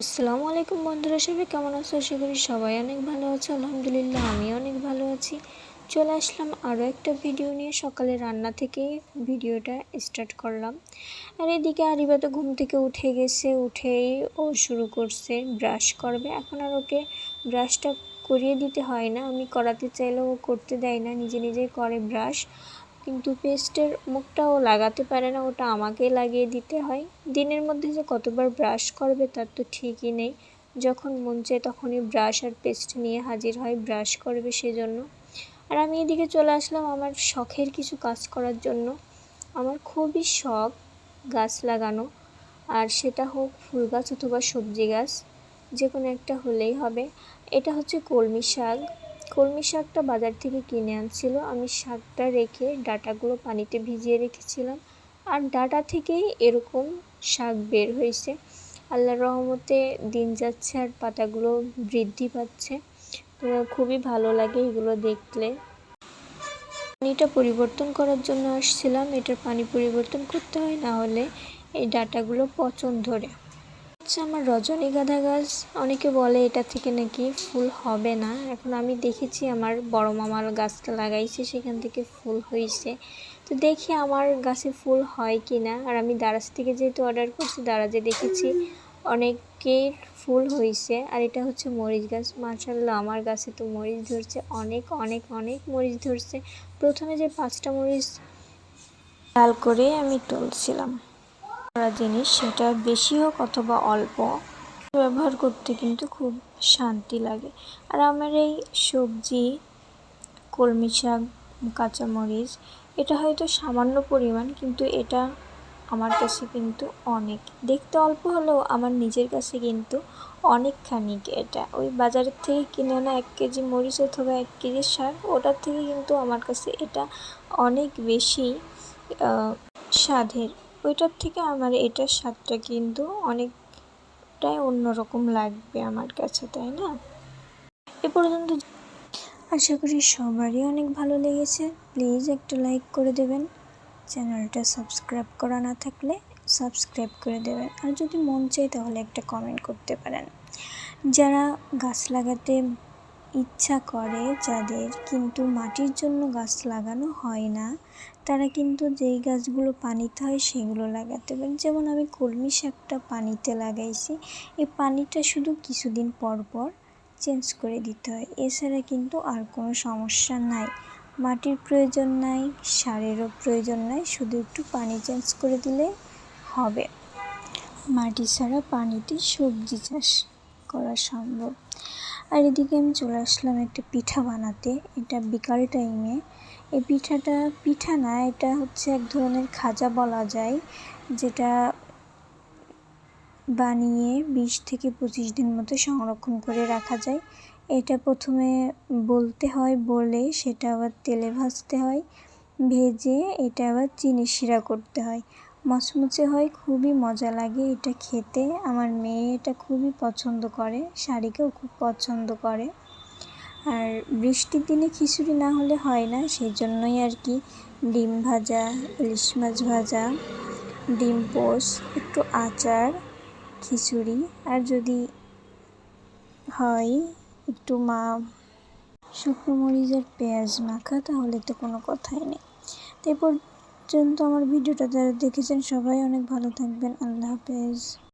আসসালামু আলাইকুম বন্ধুরা, সবাই কেমন আছো? আশা করি সবাই অনেক ভালো আছে। আলহামদুলিল্লাহ আমি অনেক ভালো আছি। চলে আসলাম আরও একটা ভিডিও নিয়ে। সকালে রান্না থেকেই ভিডিওটা স্টার্ট করলাম। আর এদিকে আরিবা তো ঘুম থেকে উঠে গেছে, উঠেই ও শুরু করছে ব্রাশ করবে। এখন আর ওকে ব্রাশটা করিয়ে দিতে হয় না। আমি করাতে চাইলেও করতে দেয় না, নিজে নিজেই করে ব্রাশ কিন্তু পেস্টের মুখটাও লাগাতে পারে না, ওটা আমাকেই লাগিয়ে দিতে হয়। দিনের মধ্যে যে কতবার ব্রাশ করবে তার তো ঠিকই নেই। যখন মন চায় তখনই ব্রাশ আর পেস্ট নিয়ে হাজির হয়, ব্রাশ করবে সেজন্য। আর আমি এদিকে চলে আসলাম আমার শখের কিছু কাজ করার জন্য। আমার খুবই শখ গাছ লাগানো, আর সেটা হোক ফুল গাছ অথবা সবজি গাছ যে কোনো একটা হলেই হবে। এটা হচ্ছে কলমি শাক। কলমি শাকটা বাজার থেকে কিনে আনছিল। আমি শাকটা রেখে ডাটাগুলো পানিতে ভিজিয়ে রেখেছিলাম। আর ডাটা থেকেই এরকম শাক বের হয়েছে। আল্লাহর রহমতে দিন যাচ্ছে আর পাতাগুলো বৃদ্ধি পাচ্ছে। তো খুবই ভালো লাগে এগুলো দেখলে। পানিটা পরিবর্তন করার জন্য আসছিলাম। এটার পানি পরিবর্তন করতে হয়, না হলে এই ডাটাগুলো পচন ধরে। হচ্ছে আমার রজনীগাঁধা গাছ। অনেকে বলে এটা থেকে নাকি ফুল হবে না। এখন আমি দেখেছি আমার বড় মামার গাছটা লাগাইছে, সেখান থেকে ফুল হয়েছে তো দেখি আমার গাছে ফুল হয় কি না আর আমি দারাজ থেকে যেহেতু অর্ডার করছি, দারাজে দেখেছি অনেকের ফুল হয়েছে আর এটা হচ্ছে মরিচ গাছ। মার্শাল্লাহ আমার গাছে তো মরিচ ধরছে, অনেক অনেক অনেক মরিচ ধরছে। প্রথমে যে পাঁচটা মরিচ লাল করে আমি তুলছিলাম। করা জিনিস, সেটা বেশি হোক অথবা অল্প, ব্যবহার করতে কিন্তু খুব শান্তি লাগে। আর আমার এই সবজি, কলমি শাক, কাঁচামরিচ, এটা হয়তো সামান্য পরিমাণ, কিন্তু এটা আমার কাছে কিন্তু অনেক। দেখতে অল্প হলেও আমার নিজের কাছে কিন্তু অনেকখানি এটা। ওই বাজারের থেকে কিনে আনা এক কেজি মরিচ অথবা এক কেজি শাক, ওটার থেকে কিন্তু আমার কাছে এটা অনেক বেশি স্বাদের। ওইটার থেকে আমার এটার স্বাদটা কিন্তু অনেকটাই অন্যরকম লাগবে আমার কাছে, তাই না? এ পর্যন্ত আশা করি সবারই অনেক ভালো লেগেছে। প্লিজ একটা লাইক করে দেবেন। চ্যানেলটা সাবস্ক্রাইব করা না থাকলে সাবস্ক্রাইব করে দেবেন। আর যদি মন চায় তাহলে একটা কমেন্ট করতে পারেন। যারা গাছ লাগাতে ইচ্ছা করে যাদের, কিন্তু মাটির জন্য গাছ লাগানো হয় না, তারা কিন্তু যেই গাছগুলো পানিতে হয় সেগুলো লাগাতে পারে। যেমন আমি কলমি শাকটা পানিতে লাগাইছি এই পানিটা শুধু কিছুদিন পর পর চেঞ্জ করে দিতে হয়। এছাড়া কিন্তু আর কোনো সমস্যা নাই। মাটির প্রয়োজন নাই, সারেরও প্রয়োজন নাই, শুধু একটু পানি চেঞ্জ করে দিলে হবে। মাটি ছাড়া পানিতে সবজি চাষ করা সম্ভব। আর এদিকে আমি চলে আসলাম একটা পিঠা বানাতে, এটা বিকাল টাইমে এই পিঠাটা, পিঠা না, এটা হচ্ছে এক ধরনের খাজা বলা যায়, যেটা বানিয়ে বিশ থেকে পঁচিশ দিন মতো সংরক্ষণ করে রাখা যায়। এটা প্রথমে বলতে হয়, বলে সেটা আবার তেলে ভাজতে হয়, ভেজে এটা আবার চিনি শিরা করতে হয়। মচমচে হয়, খুবই মজা লাগে এটা খেতে। আমার মেয়ে এটা খুবই পছন্দ করে, শাড়িকেও খুব পছন্দ করে। আর বৃষ্টির দিনে খিচুড়ি না হলে হয় না সেই জন্যই আর কি ডিম ভাজা, ইলিশ মাছ ভাজা, ডিম পোস, একটু আচার, খিচুড়ি। আর যদি হয় একটু মা শুকনো মরিচ আর পেঁয়াজ মাখা, তাহলে তো কোনো কথাই নেই। তো পর্যন্ত আমার ভিডিওটা যারা দেখেছেন সবাই অনেক ভালো থাকবেন। আল্লাহ হাফেজ।